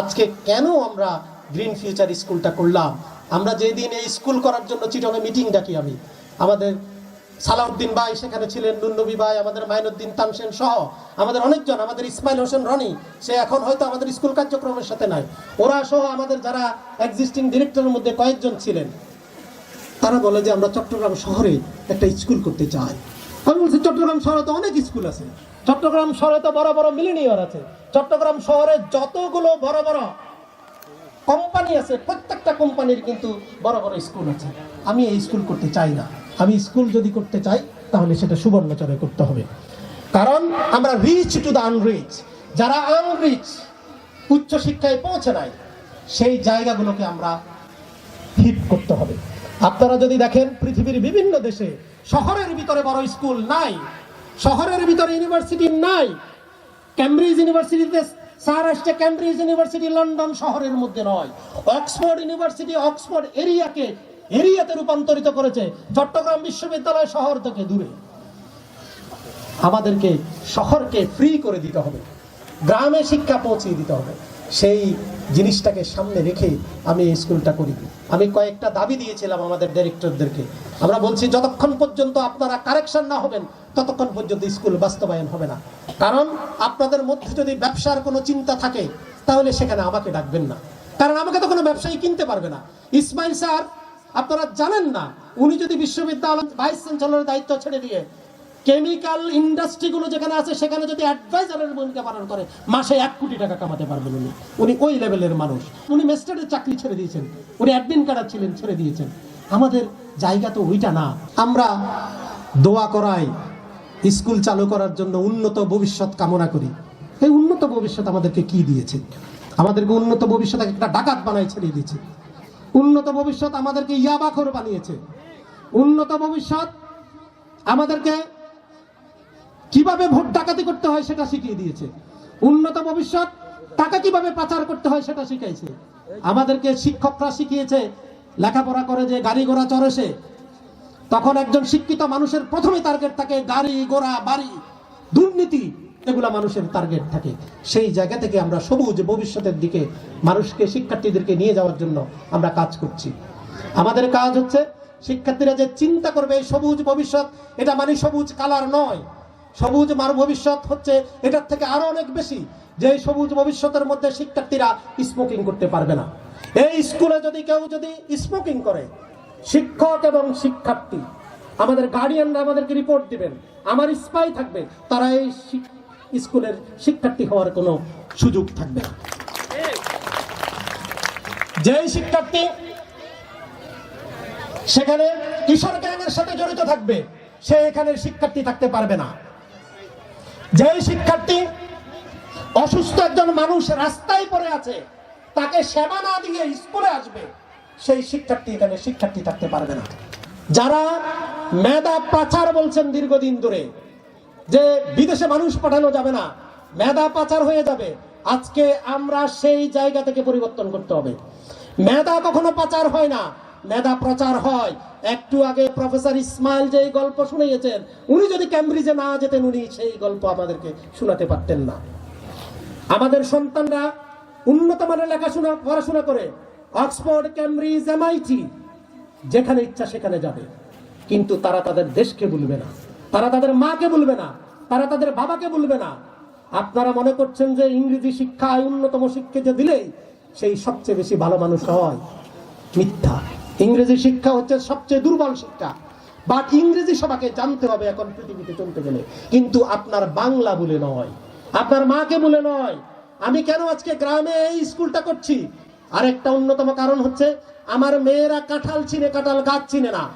আজকে কেন আমরা গ্রিন ফিউচার স্কুলটা করলাম? আমরা যেদিন এই স্কুল করার জন্য চিটংয়ে মিটিং ডাকি আমি। আমাদের সালাউদ্দিন ভাই সেখানে ছিলেন, নুন্নবী ভাই, আমাদের মাইনুদ্দিন তানসেন সহ আমাদের অনেকজন, আমাদের ইসমাইল হোসেন রনি, সে এখন হয়তো আমাদের স্কুল কার্যক্রমের সাথে নাই। ওরা সহ আমাদের যারা এক্সিস্টিং ডিরেক্টরের মধ্যে কয়েকজন ছিলেন, তারা বলে যে আমরা চট্টগ্রাম শহরে একটা স্কুল করতে চাই। আমি বলছি, চট্টগ্রাম শহরে তো অনেক স্কুল আছে। চট্টগ্রাম শহরে তো বড় বড় মিলিনিয়ার আছে। চট্টগ্রাম শহরে যতগুলো বড় বড় কোম্পানি আছে, প্রত্যেকটা কোম্পানির কিন্তু বড় বড় স্কুল আছে। আমি এই স্কুল করতে চাই না। আমি স্কুল যদি করতে চাই, তাহলে সেটা সুবর্ণচরে করতে হবে। কারণ আমরা রিচ টু দ্য আনরিচ যারা আনরিচ উচ্চ শিক্ষায় পৌঁছে নাই, সেই জায়গাগুলোকে আমরা হিট করতে হবে। আপনারা যদি দেখেন, পৃথিবীর বিভিন্ন দেশে শহরের ভিতরে বড় স্কুল নাই, শহরের ভিতরে ইউনিভার্সিটি নাই ক্যামব্রিজ ইউনিভার্সিটিতে স্যার আসছে ক্যামব্রিজ ইউনিভার্সিটি লন্ডন শহরের মধ্যে নয়। অক্সফোর্ড ইউনিভার্সিটি অক্সফোর্ড এরিয়াকে এরিয়াতে রূপান্তরিত করেছে চট্টগ্রাম বিশ্ববিদ্যালয় শহর থেকে দূরে। আমাদেরকে শহরকে ফ্রি করে দিতে হবে। গ্রামে শিক্ষা পৌঁছিয়ে দিতে হবে। সেই জিনিসটাকে সামনে রেখে আমি এই স্কুলটা করি। আমি কয়েকটা দাবি দিয়েছিলাম আমাদের ডিরেক্টরদেরকে আমরা বলছি, যতক্ষণ পর্যন্ত আপনারা কারেকশন না হবেন, ততক্ষণ পর্যন্ত স্কুল বাস্তবায়ন হবে না। কারণ আপনাদের মধ্যে যদি ব্যবসার কোনো চিন্তা থাকে, তাহলে সেখানে আমাকে ডাকবেন না। কারণ আমাকে তো কোনো ব্যবসায়ী কিনতে পারবে না। ইসমাইল স্যার, আপনারা জানেন না, উনি যদি বিশ্ববিদ্যালয় ভাইস চ্যান্সেলরের দায়িত্ব ছেড়ে দিয়ে কেমিক্যাল ইন্ডাস্ট্রিগুলো যেখানে আছে, সেখানে যদি অ্যাডভাইজারের ভূমিকা পালন করে, মাসে এক কোটি টাকা কামাতে পারবেন উনি। উনি ওই লেভেলের মানুষ। উনি মেস্টারের চাকরি ছেড়ে দিয়েছেন। উনি অ্যাডমিন কার্ডার ছিলেন, ছেড়ে দিয়েছেন। আমাদের জায়গা তো ওইটা না। আমরা দোয়া করাই, স্কুল চালু করার জন্য উন্নত ভবিষ্যৎ কামনা করি। এই উন্নত ভবিষ্যৎ আমাদেরকে কি দিয়েছে? আমাদেরকে উন্নত ভবিষ্যৎ একটা ডাকাত বানাই ছেড়ে দিয়েছে। উন্নত ভবিষ্যৎ আমাদেরকে ইয়াবাখর বানিয়েছে। উন্নত ভবিষ্যৎ আমাদেরকে কীভাবে ভোট ডাকাতি করতে হয় সেটা শিখিয়ে দিয়েছে। উন্নত ভবিষ্যৎ টাকা কীভাবে পাচার করতে হয় সেটা শিখাইছে। আমাদেরকে শিক্ষকরা শিখিয়েছে লেখাপড়া করে যে গাড়ি ঘোড়া চড়ে সে, তখন একজন শিক্ষিত মানুষের প্রথমে টার্গেট থাকে গাড়ি ঘোড়া, বাড়ি, দুর্নীতি, এগুলা মানুষের টার্গেট থাকে। সেই জায়গা থেকে আমরা সবুজ ভবিষ্যতের দিকে মানুষকে, শিক্ষার্থীদেরকে নিয়ে যাওয়ার জন্য আমরা কাজ করছি। আমাদের কাজ হচ্ছে শিক্ষার্থীরা যে চিন্তা করবে সবুজ ভবিষ্যৎ, এটা মানে সবুজ কালার নয়। সবুজ মার ভবিষ্যৎ হচ্ছে এটার থেকে আরও অনেক বেশি। যে সবুজ ভবিষ্যতের মধ্যে শিক্ষার্থীরা স্মোকিং করতে পারবে না। এই স্কুলে যদি কেউ যদি স্মোকিং করে, শিক্ষক এবং শিক্ষার্থী, আমাদের গার্ডিয়ানরা আমাদেরকে রিপোর্ট দিবেন, আমার স্পাই থাকবে, তারা এই স্কুলের শিক্ষার্থী হওয়ার কোনো সুযোগ থাকবে যেই শিক্ষার্থী সেখানে কিশোর গ্যাংয়ের সাথে জড়িত থাকবে, সে এখানে শিক্ষার্থী থাকতে পারবে না। যেই শিক্ষার্থী অসুস্থ একজন মানুষ রাস্তায় পড়ে আছে তাকে সেবা না দিয়ে স্কুলে আসবে, সেই শিক্ষার্থী এখানে শিক্ষার্থী থাকতে পারবে না। যারা মেধা পাচার বলছেন দীর্ঘদিন ধরে, যে বিদেশে মানুষ পাঠানো যাবে না, মেধা পাচার হয়ে যাবে, আজকে আমরা সেই জায়গা থেকে পরিবর্তন করতে হবে। মেধা কখনো পাচার হয় না, মেধা প্রচার হয়। একটু আগে প্রফেসর ইসমাইল যে গল্প শুনিয়েছেন, উনি যদি ক্যামব্রিজে না যেতেন, উনি সেই গল্প আমাদেরকে শোনাতে পারতেন না। আমাদের সন্তানরা উন্নত মানের লেখাশোনা, পড়াশোনা করে অক্সফোর্ড ক্যামব্রিজ এমআইটি, যেখানে ইচ্ছা সেখানে যাবে। কিন্তু তারা তাদের দেশকে বলবে না। তারা তাদের মাকে বলবে না। তারা তাদের বাবাকে বলবে না। আপনারা মনে করছেন যে ইংরেজি শিক্ষায় উন্নতম শিক্ষিত দিলেই সেই সবচেয়ে বেশি ভালো মানুষ হয়? মিথ্যা। ইংরেজি শিক্ষা হচ্ছে সবচেয়ে দুর্বল শিক্ষা। বাট ইংরেজি সবাকে জানতে হবে এখন পৃথিবীতে চলতে গেলে। কিন্তু আপনার বাংলা বলে নয়। আপনার মাকে বলে নয়। আমি কেন আজকে গ্রামে এই স্কুলটা করছি? আরেকটা অন্যতম কারণ হচ্ছে, আমার মেয়েরা কাঁঠাল চিনে কাঁঠাল গাছ চিনে না।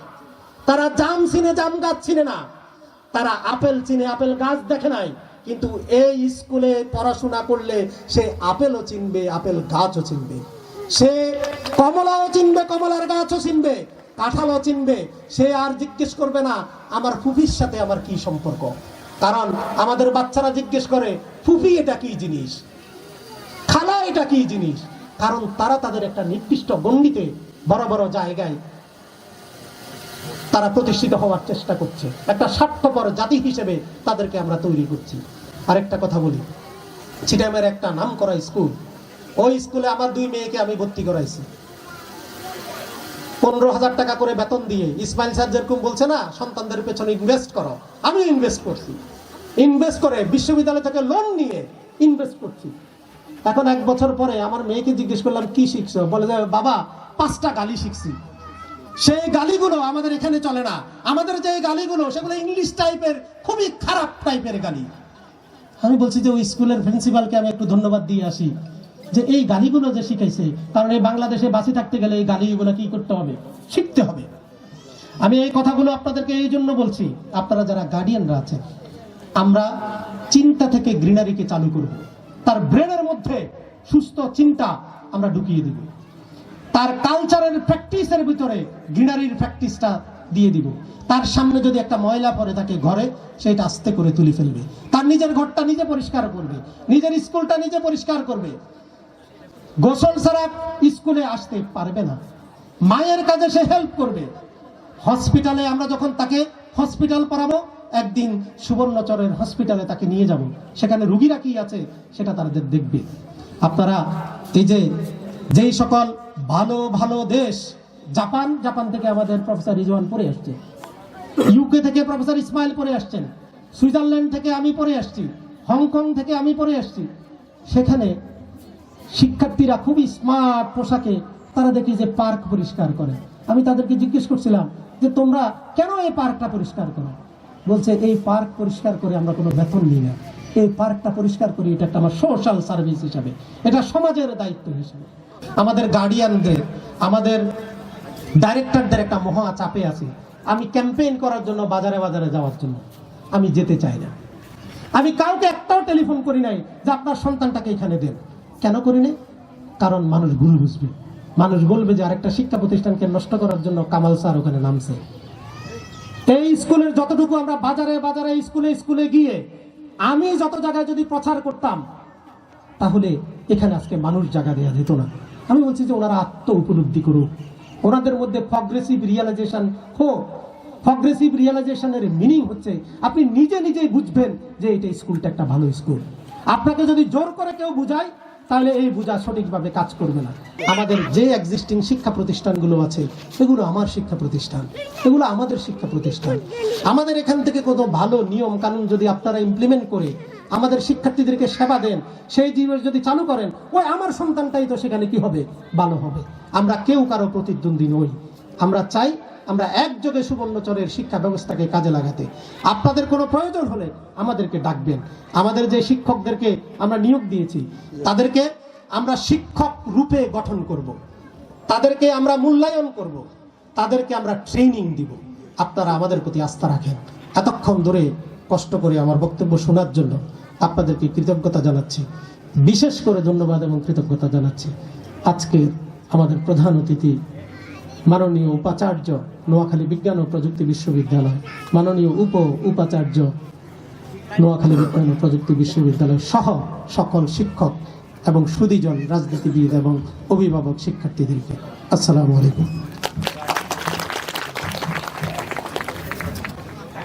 তারা জাম চিনে জাম গাছ চিনে না। তারা আপেল চিনে আপেল গাছ দেখে নাই। কিন্তু এই স্কুলে পড়াশোনা করলে সে আপেলও চিনবে, আপেল গাছও চিনবে। সে কমলাও চিনবে, কমলার গাছও চিনবে, কাঁঠালও চিনবে। সে আর জিজ্ঞেস করবে না, আমার ফুফির সাথে আমার কি সম্পর্ক? কারণ আমাদের বাচ্চারা জিজ্ঞেস করে, ফুফি, এটা কি জিনিস? এটা কি জিনিস? কারণ তারা তাদের একটা নির্দিষ্ট গণ্ডিতে বড় বড় জায়গায় তারা প্রতিষ্ঠিত হওয়ার চেষ্টা করছে। একটা স্বার্থপর জাতি হিসেবে তাদেরকে আমরা তৈরি করছি। আরেকটা কথা বলি। চিটামের একটা নাম করা স্কুল। ওই স্কুলে আমার দুই মেয়েকে আমি ভর্তি করাইছি। পনেরো হাজার টাকা করে বেতন দিয়ে ইসমাইল স্যার যেরকম বলছে না, সন্তানদের পেছনে ইনভেস্ট করো। আমি ইনভেস্ট করছি। ইনভেস্ট করে বিশ্ববিদ্যালয় থেকে লোন নিয়ে ইনভেস্ট করছি। এখন এক বছর পরে আমার মেয়েকে জিজ্ঞেস করলাম, কি শিখছো? বলে যে, বাবা, পাঁচটা গালি শিখছি। সেই গালিগুলো আমাদের এখানে চলে না। আমাদের যে গালিগুলো, সেগুলো ইংলিশ টাইপের, খুবই খারাপ টাইপের গালি। আমি বলছি যে, ওই স্কুলের প্রিন্সিপালকে আমি একটু ধন্যবাদ দিয়ে আসি যে এই গালিগুলো যে শিখাইছে। কারণ এই বাংলাদেশে বাঁচে থাকতে গেলে এই গালিগুলো কি করতে হবে? শিখতে হবে। আমি এই কথাগুলো আপনাদেরকে এই জন্য বলছি, আপনারা যারা গার্ডিয়ানরা আছেন, আমরা চিন্তা থেকে গ্রিনারিকে চালু করব। তার ব্রেনের মধ্যে সুস্থ চিন্তা আমরা ঢুকিয়ে দিব। তার কালচারের প্র্যাকটিসের ভিতরে গ্রিনারির প্র্যাকটিসটা দিয়ে দিব। তার সামনে যদি একটা ময়লা পরে থাকে ঘরে, সেটা আস্তে করে তুলে ফেলবে। তার নিজের ঘরটা নিজে পরিষ্কার করবে। নিজের স্কুলটা নিজে পরিষ্কার করবে। গোসল ছাড়া স্কুলে আসতে পারবে না। মায়ের কাজে সে হেল্প করবে। হসপিটালে আমরা যখন তাকে হসপিটাল পড়াবো একদিন সুবর্ণচরের হসপিটালে তাকে নিয়ে যাব। সেখানে রুগীরা কি আছে সেটা তাদের দেখবে। আপনারা এই যে, যেই সকল ভালো ভালো দেশ, জাপান জাপান থেকে আমাদের প্রফেসর রিজওয়ান পড়ে আসছে। ইউকে থেকে প্রফেসর ইসমাইল পড়ে আসছেন। সুইজারল্যান্ড থেকে আমি পড়ে আসছি। হংকং থেকে আমি পড়ে আসছি। সেখানে শিক্ষার্থীরা খুবই স্মার্ট পোশাকে তারা দেখি যে পার্ক পরিষ্কার করে। আমি তাদেরকে জিজ্ঞেস করছিলাম যে, তোমরা কেন এই পার্কটা পরিষ্কার করো? বলছে, এই পার্ক পরিষ্কার করে আমরা কোনো বেতন নিই না। এই পার্কটা পরিষ্কার করি এটা একটা আমার সোশ্যাল সার্ভিস হিসাবে। এটা সমাজের দায়িত্ব হিসাবে। আমাদের গার্ডিয়ানদের আমাদের ডাইরেক্টরদের একটা মহা চাপে আছে। আমি ক্যাম্পেইন করার জন্য, বাজারে বাজারে যাওয়ার জন্য। আমি যেতে চাই না। আমি কাউকে একটাও টেলিফোন করি নাই যে আপনার সন্তানটাকে এখানে দেন। কেন করি নাই? কারণ মানুষ ভুল বুঝবে। মানুষ বলবে যে আরেকটা শিক্ষা প্রতিষ্ঠানকে নষ্ট করার জন্য কামাল স্যার ওখানে নামছে। এই স্কুলের যতটুকু আমরা বাজারে বাজারে, স্কুলে স্কুলে গিয়ে আমি যত জায়গায় যদি প্রচার করতাম, তাহলে এখানে আজকে মানুষ জায়গা দেওয়া যেত না। আমি বলছি যে ওনারা আত্ম উপলব্ধি করুক। ওনাদের মধ্যে প্রগ্রেসিভ রিয়েলাইজেশন হোক। প্রগ্রেসিভ রিয়েলাইজেশনের মিনিং হচ্ছে, আপনি নিজে নিজেই বুঝবেন যে এটা স্কুলটা একটা ভালো স্কুল। আপনাকে যদি জোর করে কেউ বুঝায় তাহলে এই বোঝা সঠিকভাবে কাজ করবে না। আমাদের যে এক্সিস্টিং শিক্ষা প্রতিষ্ঠানগুলো আছে, এগুলো আমার শিক্ষা প্রতিষ্ঠান, এগুলো আমাদের শিক্ষা প্রতিষ্ঠান। আমাদের এখান থেকে কোনো ভালো নিয়ম কানুন যদি আপনারা ইমপ্লিমেন্ট করে, আমাদের শিক্ষার্থীদেরকে সেবা দেন, সেই জীবন যদি চালু করেন, ওই আমার সন্তানটাই তো সেখানে কি হবে? ভালো হবে। আমরা কেউ কারও প্রতিদ্বন্দ্বী নই। আমরা চাই আমরা একযোগে সুবর্ণচরের শিক্ষা ব্যবস্থাকে কাজে লাগাতে। আপনাদের কোনো প্রয়োজন হলে আমাদেরকে ডাকবেন। আমাদের যে শিক্ষকদেরকে আমরা নিয়োগ দিয়েছি, তাদেরকে আমরা শিক্ষক রূপে গঠন করব। তাদেরকে আমরা মূল্যায়ন করব। তাদেরকে আমরা ট্রেনিং দিব। আপনারা আমাদের প্রতি আস্থা রাখেন। এতক্ষণ ধরে কষ্ট করে আমার বক্তব্য শোনার জন্য আপনাদেরকে কৃতজ্ঞতা জানাচ্ছি। বিশেষ করে ধন্যবাদ এবং কৃতজ্ঞতা জানাচ্ছি। আজকে আমাদের প্রধান অতিথি মাননীয় উপাচার্য, নোয়াখালী বিজ্ঞান ও প্রযুক্তি বিশ্ববিদ্যালয়, মাননীয় উপ উপাচার্য, নোয়াখালী বিজ্ঞান ও প্রযুক্তি বিশ্ববিদ্যালয় সহ সকল শিক্ষক এবং সুদীজন রাজনীতিবিদ এবং অভিভাবক শিক্ষার্থীদেরকে। আসসালামু আলাইকুম।